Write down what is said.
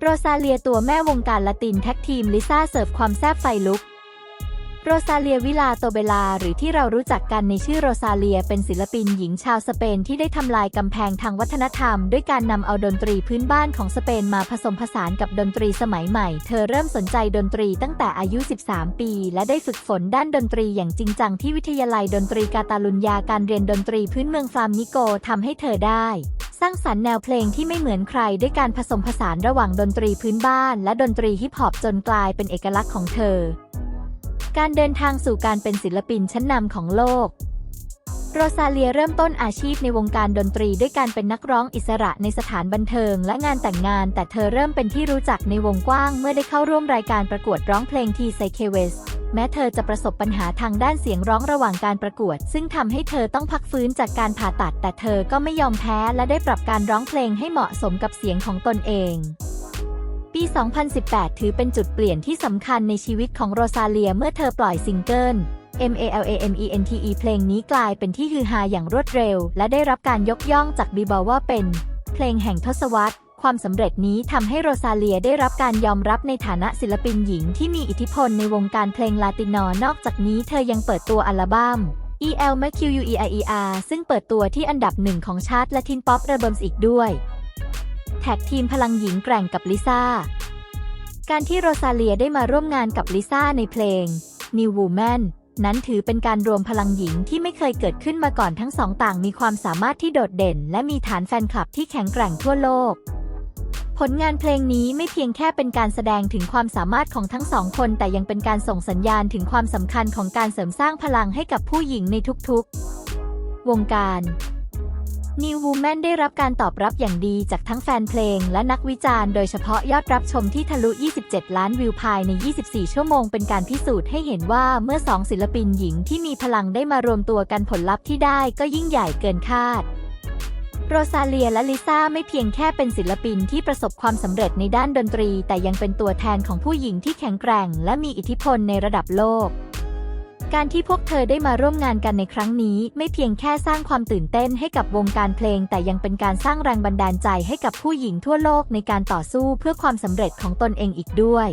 โรซาเลียตัวแม่วงการละตินแท็กทีมลิซ่าเสิร์ฟความแซ่บไฟลุก โรซาเลียวิลาโตเบลา หรือที่เรารู้จักกันในชื่อโรซาเลียเป็นศิลปินหญิงชาวสเปนที่ได้ทำลายกำแพงทางวัฒนธรรม ด้วยการนำเอาดนตรีพื้นบ้านของสเปนมาผสมผสานกับดนตรีสมัยใหม่ เธอเริ่มสนใจดนตรีตั้งแต่อายุ 13 ปี และได้ฝึกฝนด้านดนตรีอย่างจริงจังที่วิทยาลัยดนตรีกาตาลุญญาการเรียนดนตรีพื้นเมืองฟลามนิโกทำให้เธอได้ สร้างสรรค์แนวเพลงที่ไม่เหมือนใครด้วยการผสมผสานระหว่างดนตรีพื้นบ้านและดนตรีฮิปฮอปจนกลายเป็นเอกลักษณ์ของเธอ การเดินทางสู่การเป็นศิลปินชั้นนำของโลก โรซาเลียเริ่มต้นอาชีพในวงการดนตรีด้วยการเป็นนักร้องอิสระในสถานบันเทิงและงานแต่งงาน แต่เธอเริ่มเป็นที่รู้จักในวงกว้างเมื่อได้เข้าร่วมรายการประกวดร้องเพลงทีไซเคเวส แม้เธอจะประสบปัญหาทางด้านเสียงร้องระหว่างการประกวด ซึ่งทำให้เธอต้องพักฟื้นจากการผ่าตัด แต่เธอก็ไม่ยอมแพ้และได้ปรับการร้องเพลงให้เหมาะสมกับเสียงของตนเองปี 2018 ถือเป็นจุดเปลี่ยนที่สำคัญในชีวิตของโรซาเลียเมื่อเธอปล่อยซิงเกิล M A L A M E N T E เพลงนี้กลายเป็นที่ฮือฮาอย่างรวดเร็ว และได้รับการยกย่องจากบีบอว่าเป็น เพลงแห่งทศวรรษ ความสำเร็จนี้ทำให้โรซาเลียได้รับการยอมรับในฐานะศิลปินหญิงที่มีอิทธิพลในวงการเพลงลาตินอนอกจากนี้เธอยังเปิดตัวอัลบั้ม E L M Q U E I E R ซึ่งเปิดตัวที่อันดับหนึ่งของชาร์ตและทินป๊อปเรเบิมอีกด้วย แท็กทีมพลังหญิงแกร่งกับลิซ่า การที่โรซาเลียได้มาร่วมงานกับลิซ่าในเพลง New Woman นั้นถือเป็นการรวมพลังหญิงที่ไม่เคยเกิดขึ้นมาก่อนทั้งสองต่างมีความสามารถที่โดดเด่น และมีฐานแฟนคลับที่แข็งแกร่งทั่วโลก ผลงานเพลงนี้ไม่เพียงแค่เป็นการแสดงถึงความสามารถของทั้งสองคน แต่ยังเป็นการส่งสัญญาณถึงความสำคัญของการเสริมสร้างพลังให้กับผู้หญิงในทุกๆ วงการ New Woman ได้รับการตอบรับอย่างดีจากทั้งแฟนเพลงและนักวิจารณ์ โดยเฉพาะยอดรับชมที่ทะลุ 27 ล้านวิวภายใน 24 ชั่วโมง เป็นการพิสูจน์ให้เห็นว่าเมื่อสองศิลปินหญิงที่มีพลังได้มารวมตัวกันผลลัพธ์ที่ได้ก็ยิ่งใหญ่เกินคาด โรซาเลียและลิซ่าไม่เพียงแค่เป็นศิลปินที่ประสบความสำเร็จในด้านดนตรี แต่ยังเป็นตัวแทนของผู้หญิงที่แข็งแกร่ง และมีอิทธิพลในระดับโลก การที่พวกเธอได้มาร่วมงานกันในครั้งนี้ ไม่เพียงแค่สร้างความตื่นเต้นให้กับวงการเพลง แต่ยังเป็นการสร้างแรงบันดาลใจให้กับผู้หญิงทั่วโลกในการต่อสู้เพื่อความสำเร็จของตนเองอีกด้วย